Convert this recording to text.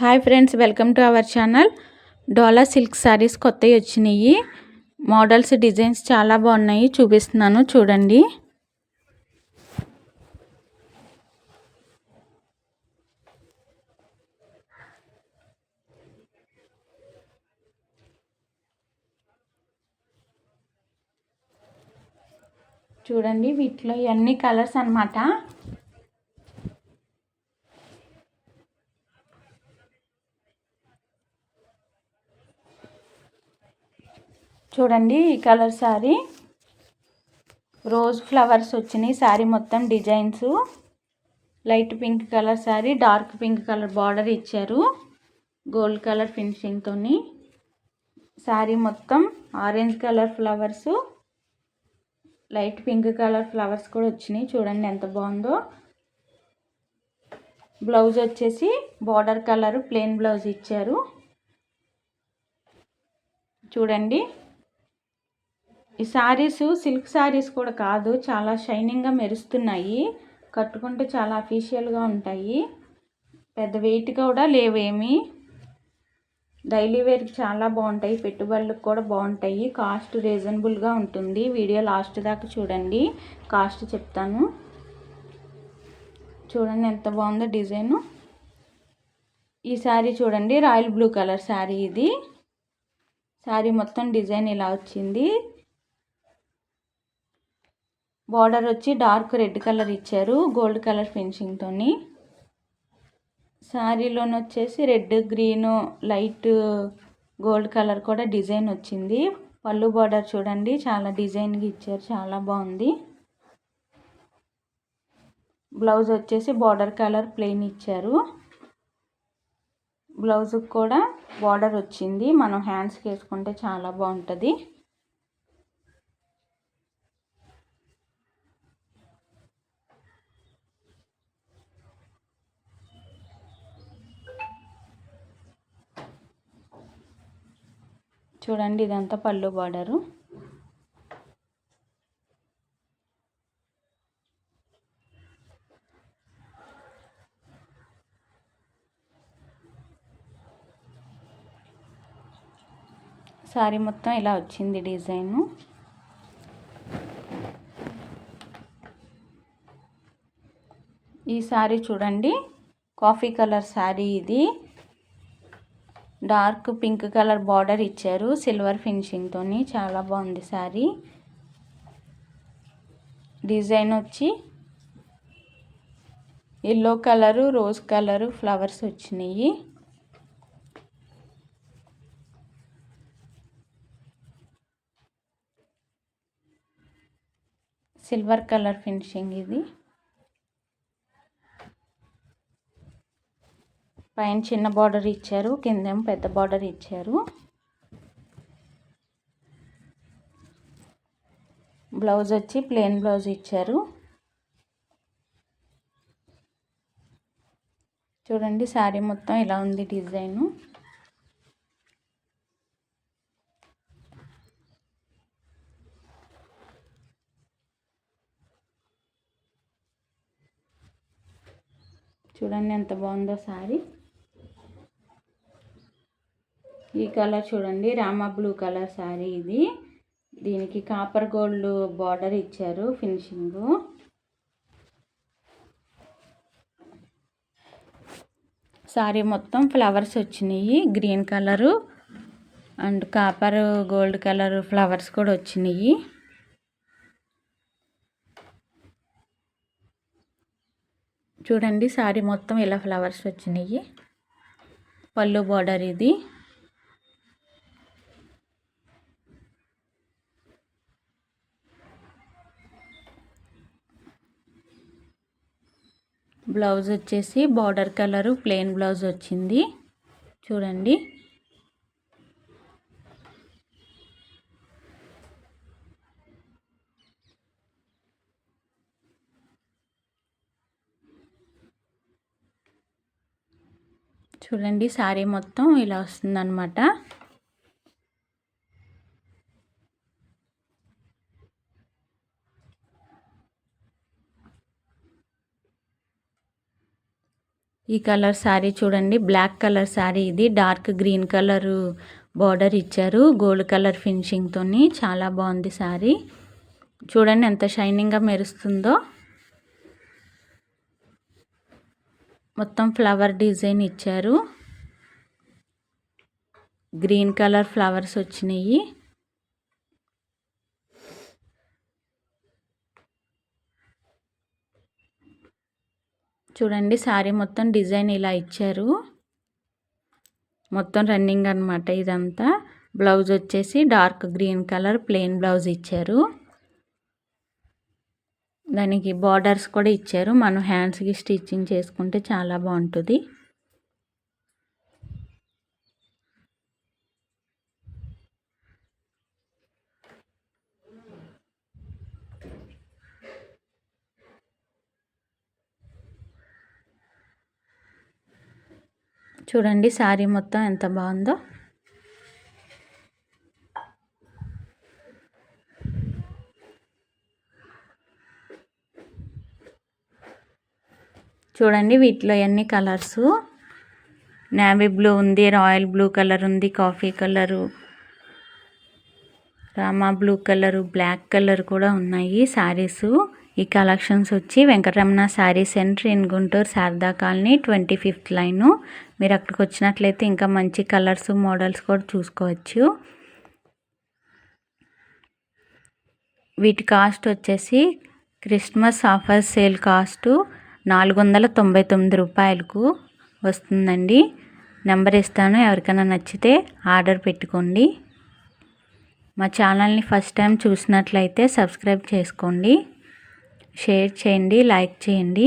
Hi friends welcome to our channel Dola silk saris కొత్తవి వచ్చినాయి. Models designs చాలా బాగున్నాయి. చూపిస్తున్నాను చూడండి. చూడండి వీటిలో ఇవన్నీ కలర్స్ అనమాట చూడండి ఈ కలర్ శారీ. రోజ్ ఫ్లవర్స్ వచ్చినాయి. శారీ మొత్తం designs. Light pink colour sari dark pink colour border ఇచ్చారు. గోల్డ్ కలర్ ఫినిషింగ్తో శారీ మొత్తం orange colour flowers. Light pink colour flowers కూడా వచ్చినాయి. చూడండి ఎంత బాగుందో. బ్లౌజ్ వచ్చేసి బార్డర్ కలర్ ప్లెయిన్ బ్లౌజ్ ఇచ్చారు. చూడండి ఈ శారీస్ సిల్క్ శారీస్ కూడా కాదు చాలా షైనింగ్గా మెరుస్తున్నాయి. కట్టుకుంటే చాలా అఫీషియల్గా ఉంటాయి. పెద్ద వెయిట్ కూడా లేవేమి. డైలీ వేర్కి చాలా బాగుంటాయి. పెట్టుబడులకు కూడా బాగుంటాయి. కాస్ట్ రీజనబుల్గా ఉంటుంది. వీడియో లాస్ట్ దాకా చూడండి. కాస్ట్ చెప్తాను. చూడండి ఎంత బాగుందో డిజైను. ఈ శారీ చూడండి. రాయల్ బ్లూ కలర్ శారీ ఇది. శారీ మొత్తం డిజైన్ ఇలా వచ్చింది. బార్డర్ వచ్చి డార్క్ రెడ్ కలర్ ఇచ్చారు గోల్డ్ కలర్ ఫినిషింగ్తో శారీలోని వచ్చేసి red green light gold colour కూడా డిజైన్ వచ్చింది. పళ్ళు బార్డర్ చూడండి చాలా డిజైన్గా ఇచ్చారు చాలా బాగుంది. బ్లౌజ్ వచ్చేసి బార్డర్ కలర్ ప్లెయిన్ ఇచ్చారు. బ్లౌజ్కి కూడా బార్డర్ వచ్చింది మనం హ్యాండ్స్కి వేసుకుంటే చాలా బాగుంటుంది. చూడండి ఇదంతా పళ్ళు బార్డరు. శారీ మొత్తం ఇలా వచ్చింది డిజైను. ఈ శారీ చూడండి కాఫీ కలర్ శారీ ఇది. డార్క్ పింక్ కలర్ బార్డర్ ఇచ్చారు. సిల్వర్ ఫినిషింగ్తో చాలా బాగుంది శారీ. డిజైన్ వచ్చి yellow colour rose colour flowers వచ్చినాయి. సిల్వర్ కలర్ ఫినిషింగ్ ఇది. పైన చిన్న బార్డర్ ఇచ్చారు కిందేమో పెద్ద బార్డర్ ఇచ్చారు. బ్లౌజ్ వచ్చి ప్లెయిన్ బ్లౌజ్ ఇచ్చారు. చూడండి శారీ మొత్తం ఇలా ఉంది డిజైను చూడండి ఎంత బాగుందో శారీ ఈ కలర్ చూడండి రామా బ్లూ కలర్ శారీ ఇది. దీనికి కాపర్ గోల్డ్ బార్డర్ ఇచ్చారు ఫినిషింగ్. శారీ మొత్తం ఫ్లవర్స్ వచ్చినాయి green colour and copper gold colour flowers కూడా వచ్చినాయి. చూడండి శారీ మొత్తం ఇలా ఫ్లవర్స్ వచ్చినాయి. పళ్ళు బార్డర్ ఇది. బ్లౌజ్ వచ్చేసి బార్డర్ కలరు ప్లెయిన్ బ్లౌజ్ వచ్చింది. చూడండి. చూడండి శారీ మొత్తం ఇలా వస్తుందన్నమాట. ఈ కలర్ శారీ చూడండి. బ్లాక్ కలర్ శారీ ఇది. డార్క్ గ్రీన్ కలర్ బార్డర్ ఇచ్చారు. గోల్డ్ కలర్ ఫినిషింగ్తో చాలా బాగుంది శారీ. చూడండి ఎంత షైనింగ్గా మెరుస్తుందో. మొత్తం ఫ్లవర్ డిజైన్ ఇచ్చారు. గ్రీన్ కలర్ ఫ్లవర్స్ వచ్చినాయి. చూడండి శారీ మొత్తం డిజైన్ ఇలా ఇచ్చారు. మొత్తం రన్నింగ్ అనమాట ఇదంతా. బ్లౌజ్ వచ్చేసి dark green colour plain blouse ఇచ్చారు. దానికి బార్డర్స్ కూడా ఇచ్చారు. మనం హ్యాండ్స్కి స్టిచ్చింగ్ చేసుకుంటే చాలా బాగుంటుంది. చూడండి శారీ మొత్తం ఎంత బాగుందో. చూడండి వీటిలో ఎన్ని కలర్స్? నావీ బ్లూ ఉంది రాయల్ బ్లూ కలర్ ఉంది coffee colour Rama blue colour black colour కూడా ఉన్నాయి శారీసు ఈ కలెక్షన్స్ వచ్చి Venkataramana sari centre in Guntur Sharada colony twenty fifth line. మీరు అక్కడికి వచ్చినట్లయితే ఇంకా మంచి కలర్స్ మోడల్స్ కూడా చూసుకోవచ్చు. వీటి కాస్ట్ వచ్చేసి క్రిస్మస్ ఆఫర్ సేల్ కాస్టు నాలుగు వందల తొంభై తొమ్మిది రూపాయలకు వస్తుందండి. నెంబర్ ఇస్తాను ఎవరికైనా నచ్చితే ఆర్డర్ పెట్టుకోండి. మా ఛానల్ని ఫస్ట్ టైం చూసినట్లయితే సబ్స్క్రైబ్ చేసుకోండి. షేర్ చేయండి లైక్ చేయండి.